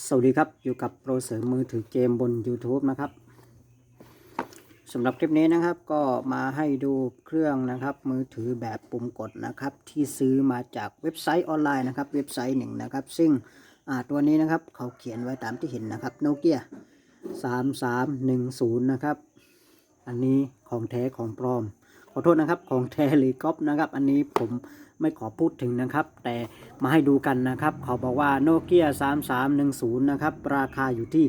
สวัสดีครับ อยู่กับโปรเสริมมือถือเกมบน YouTube นะครับสำหรับคลิปนี้นะครับก็มาให้ดูเครื่องนะครับ มือถือแบบปุ่มกดนะครับ ที่ซื้อมาจากเว็บไซต์ออนไลน์นะครับ เว็บไซต์หนึ่งนะครับ ซึ่งตัวนี้นะครับเขาเขียนไว้ตามที่เห็นนะครับโนเกีย3310 นะครับ อันนี้ของแท้ของปลอม ขอโทษนะครับของแท้หรือก๊อปนะครับ อันนี้ผม ไม่ขอพูดถึงนะครับ แต่มาให้ดูกันนะครับ เขาบอกว่าโนเกีย3310 นะครับ ราคาอยู่ที่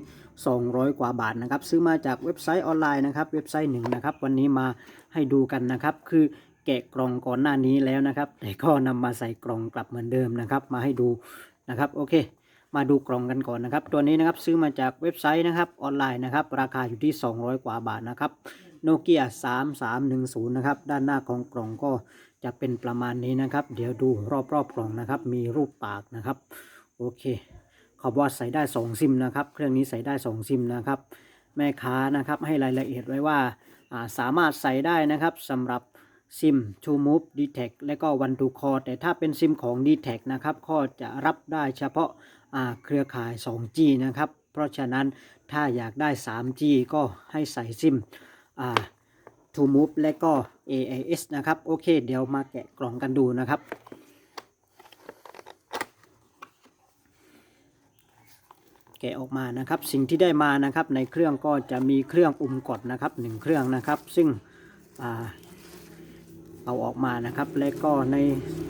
200 กว่าบาทนะครับ ซื้อมาจากเว็บไซต์ออนไลน์นะครับ เว็บไซต์หนึ่งนะครับ วันนี้มาให้ดูกันนะครับ คือแกะกล่องก่อนหน้านี้แล้วนะครับ แต่ก็นำมาใส่กล่องกลับเหมือนเดิมนะครับ มาให้ดูนะครับ โอเค มาดูกล่องกันก่อนนะครับ ตัวนี้นะครับซื้อมาจากเว็บไซต์นะครับออนไลน์นะครับ ราคาอยู่ที่ 200 กว่าบาทนะครับโนเกีย3310 นะครับ ด้านหน้าของกล่องก็ จะเป็นประมาณนี้นะครับ เดี๋ยวดูรอบๆกล่องนะครับ มีรูปปากนะครับ โอเคขาบว่าใส่ได้ 2 ซิมนะครับ เครื่องนี้ใส่ได้ 2 ซิมนะครับ แม่ค้านะครับให้รายละเอียดไว้ว่าาสามารถใส่ได้นะครับสำหรับซิม To Move d t a c และก็ One to Call แต่ถ้าเป็นซิมของ d t a c นะครับก็จะรับได้เฉพาะาเครือข่าย 2G นะครับ เพราะฉะนั้นถ้าอยากได้ 3G ก็ให้ใส่ซิม To Move และก็ AIS นะครับ โอเค เดี๋ยวมาแกะกล่องกันดูนะครับ แกะออกมานะครับ สิ่งที่ได้มานะครับ ในเครื่องก็จะมีเครื่องอุ่มกดนะครับหนึ่งเครื่องนะครับ ซึ่งอเอาออกมานะครับ และก็ใน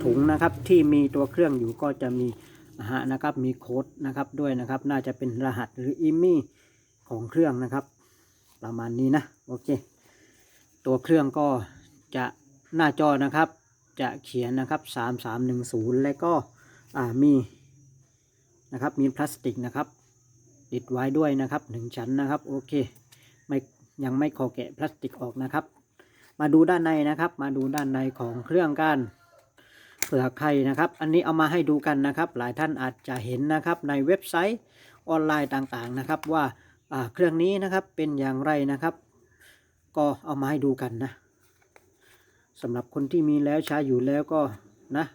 ถุงนะครับที่มีตัวเครื่องอยู่ก็จะมีนะฮะนะครับมีโค้ดนะครับด้วยนะครับ น่าจะเป็นรหัสหรืออีมี่ของเครื่องนะครับ ประมาณนี้นะ โอเค ตัวเครื่องก็จะหน้าจอนะครับ จะเขียนนะครับ 3310 และก็มีนะครับมีพลาสติกนะครับ ติดไว้ด้วยนะครับหนึ่งชั้นนะครับโอเคไม่ยังไม่ขอแกะพลาสติกออกนะครับ มาดูด้านในนะครับ มาดูด้านในของเครื่องกันเผื่อใครนะครับ อันนี้เอามาให้ดูกันนะครับ หลายท่านอาจจะเห็นนะครับในเว็บไซต์ออนไลน์ต่างๆนะครับ ว่าเครื่องนี้นะครับเป็นอย่างไรนะครับ ก็เอามาให้ดูกันนะสำหรับคนที่มีแล้วใช้อยู่แล้วก็นะ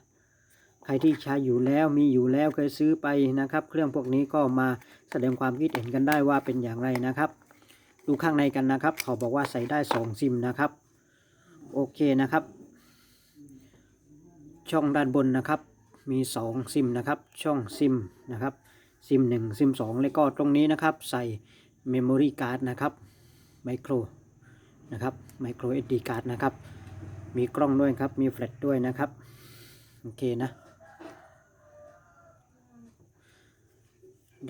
ใครที่ใช้อยู่แล้วมีอยู่แล้วเคยซื้อไปนะครับ เครื่องพวกนี้ก็มาแสดงความคิดเห็นกันได้ว่าเป็นอย่างไรนะครับ ดูข้างในกันนะครับเขาบอกว่าใส่ได้2ซิมนะครับ โอเคนะครับ ช่องด้านบนนะครับ มี 2 ซิมนะครับ ช่องซิมนะครับ ซิม1ซิม2แล้วก็ตรงนี้นะครับ ใส่เมมโมรี่การ์ดนะครับไมโคร นะครับไมโคร SD การ์ดนะครับ มีกล้องด้วยครับ มีแฟลชด้วยนะครับ โอเคนะ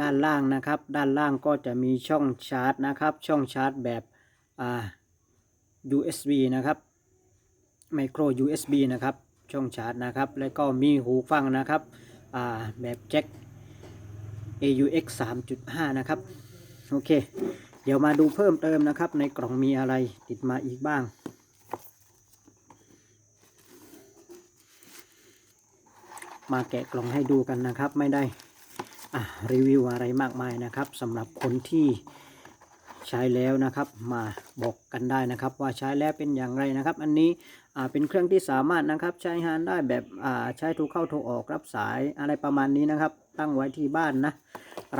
ด้านล่างนะครับ ด้านล่างก็จะมีช่องชาร์จนะครับ ช่องชาร์จแบบอ่า USB นะครับไมโคร USB นะครับ ช่องชาร์จนะครับ แล้วก็มีหูฟังนะครับอ่าแบบแจ็ค AUX 3.5 นะครับ โอเคเดี๋ยวมาดูเพิ่มเติมนะครับ ในกล่องมีอะไรติดมาอีกบ้าง มาแกะกล่องให้ดูกันนะครับไม่ได้อะรีวิวอะไรมากมายนะครับสำหรับคนที่ใช้แล้วนะครับมาบอกกันได้นะครับ ว่าใช้แล้วเป็นอย่างไรนะครับ อันนี้อ่าเป็นเครื่องที่สามารถนะครับใช้งานได้แบบอ่าใช้โทรเข้าโทรออกรับสายอะไรประมาณนี้นะครับ ตั้งไว้ที่บ้านนะ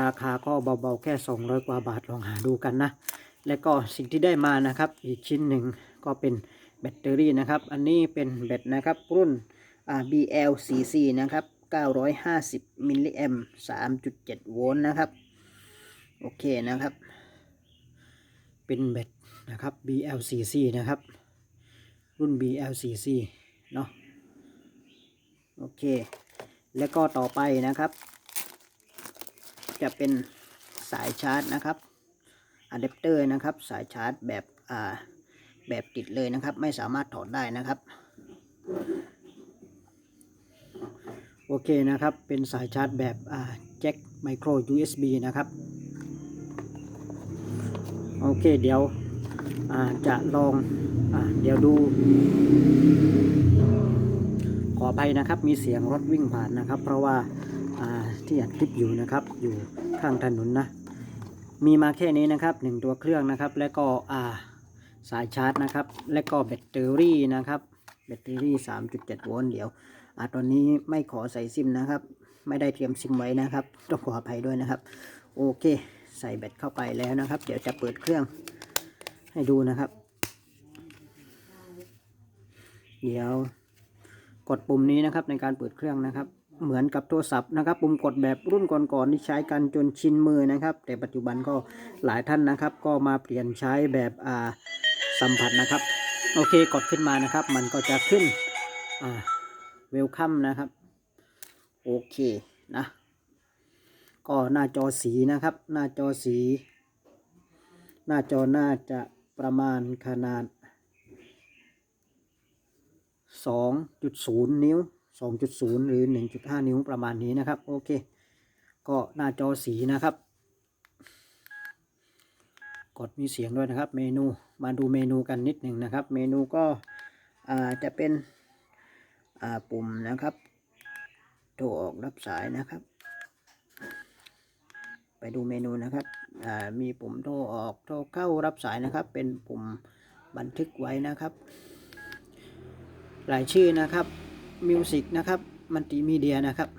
ราคาก็เบาๆแค่ 200 กว่าบาทลองหาดูกันนะ และก็สิ่งที่ได้มานะครับ อีกชิ้นหนึ่งก็เป็นแบตเตอรี่นะครับ อันนี้เป็นแบตนะครับรุ่น BLCC นะครับ 950 มิลลิแอม3.7 โวลต์นะครับ โอเคนะครับ เป็นแบตนะครับ BLCC นะครับ รุ่น BLCC เนาะโอเค แล้วก็ต่อไปนะครับ จะเป็นสายชาร์จนะครับอะแดปเตอร์นะครับ สายชาร์จแบบอ่าแบบติดเลยนะครับ ไม่สามารถถอดได้นะครับ โอเคนะครับ เป็นสายชาร์จแบบอ่าแจ็คไมโคร USB นะครับ โอเคเดี๋ยวอ่าจะลองอ่าเดี๋ยวดู ขออภัยนะครับ มีเสียงรถวิ่งผ่านนะครับ เพราะว่าอ่า ที่อัดคลิปอยู่นะครับ อยู่ข้างถนนนะ มีมาแค่นี้นะครับหนึ่งตัวเครื่องนะครับ แล้วก็อ่าสายชาร์จนะครับ และก็แบตเตอรี่นะครับแบตเตอรี่ 3.7 โวลต์เดี๋ยวอ่าตอนนี้ไม่ขอใส่ซิมนะครับ ไม่ได้เตรียมซิมไว้นะครับต้องขออภัยด้วยนะครับ โอเค ใส่แบตเข้าไปแล้วนะครับ เดี๋ยวจะเปิดเครื่องให้ดูนะครับ เดี๋ยวกดปุ่มนี้นะครับในการเปิดเครื่องนะครับ เหมือนกับโทรศัพท์นะครับ ปุ่มกดแบบรุ่นก่อนๆที่ใช้กันจนชินมือนะครับ แต่ปัจจุบันก็หลายท่านนะครับ ก็มาเปลี่ยนใช้แบบอ่าสัมผัสนะครับ โอเคกดขึ้นมานะครับ มันก็จะขึ้นอ่าเวลคัมนะครับ โอเคนะ ก็หน้าจอสีนะครับ หน้าจอสี หน้าจอน่าจะประมาณขนาด 2.0 นิ้ว 2.0 หรือ 1.5 นิ้วประมาณนี้นะครับ โอเค ก็หน้าจอสีนะครับ กดมีเสียงด้วยนะครับ เมนูมาดูเมนูกันนิดหนึ่งนะครับ เมนูก็จะเป็นปุ่มนะครับโทรออกรับสายนะครับ ไปดูเมนูนะครับมีปุ่มโทรออกโทรเข้ารับสายนะครับ เป็นปุ่มบันทึกไว้นะครับรายชื่อนะครับ มิวสิกนะครับมัลติมีเดียนะครับ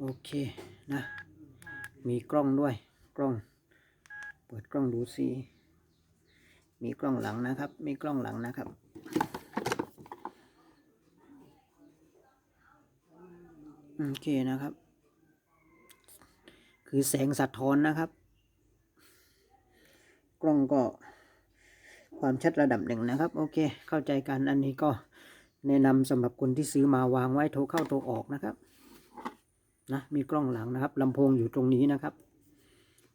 โอเคนะ มีกล้องด้วยกล้อง เปิดกล้องดูสิมีกล้องหลังนะครับ มีกล้องหลังนะครับ โอเคนะครับ คือแสงสะท้อนนะครับ กล้องก็ความชัดระดับหนึ่งนะครับ โอเค เข้าใจกันอันนี้ก็ แนะนำสำหรับคนที่ซื้อมาวางไว้โทรเข้าโทรออกนะครับนะมีกล้องหลังนะครับลำโพงอยู่ตรงนี้นะครับ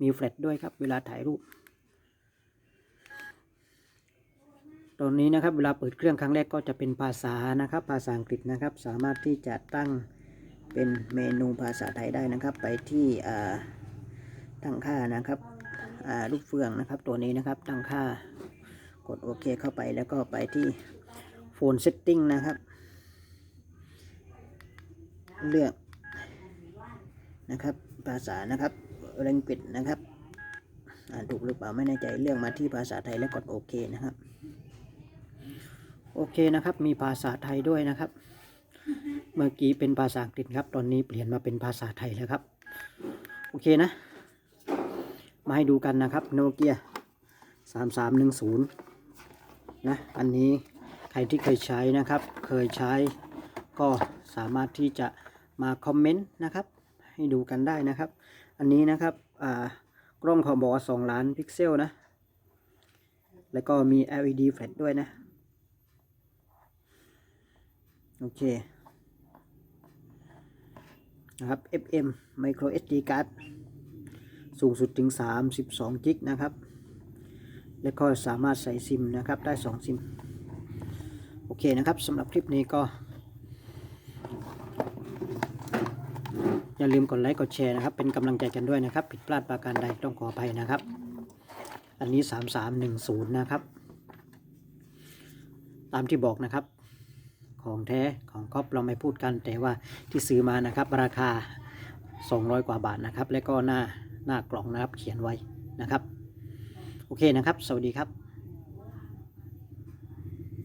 มีแฟลชด้วยครับ เวลาถ่ายรูป ตอนนี้นะครับ เวลาเปิดเครื่องครั้งแรกก็จะเป็นภาษานะครับ ภาษาอังกฤษนะครับ สามารถที่จะตั้งเป็นเมนูภาษาไทยได้นะครับ ไปที่ตั้งค่านะครับลูกเฟืองนะครับ ตัวนี้นะครับตั้งค่ากดโอเคเข้าไปแล้วก็ไปที่ โฟนเซตติ้งนะครับ เลือกนะครับ ภาษานะครับเรงปิดนะครับอ่านถูกหรือเปล่าไม่แน่ใจเลือกมาที่ภาษาไทยแล้วกดโอเคนะครับ โอเคนะครับ มีภาษาไทยด้วยนะครับ เมื่อกี้เป็นภาษาอังกฤษครับ ตอนนี้เปลี่ยนมาเป็นภาษาไทยแล้วครับ โอเคนะ มาให้ดูกันนะครับโนเกีย3310นะ อันนี้ ใครที่เคยใช้นะครับ เคยใช้ก็สามารถที่จะมาคอมเมนต์นะครับ ให้ดูกันได้นะครับ อันนี้นะครับอ่ากล้องเขาบอกว่า2ล้านพิกเซลนะ แล้วก็มี LED flash ด้วยนะ โอเคนะครับ FM micro SD card สูงสุดถึง 32 กิกนะครับ แล้วก็สามารถใส่ซิมนะครับ ได้ 2 ซิม โอเคนะครับสำหรับคลิปนี้ก็ อย่าลืมกดไลค์กดแชร์นะครับ เป็นกำลังใจกันด้วยนะครับ ผิดพลาดประการใดต้องขออภัยนะครับ อันนี้ 3310 นะครับ ตามที่บอกนะครับ ของแท้ของก๊อปเราไม่พูดกัน แต่ว่าที่ซื้อมานะครับ ราคา 200 กว่าบาทนะครับ และก็หน้าหน้ากล่องนะครับเขียนไว้นะครับ โอเคนะครับ สวัสดีครับ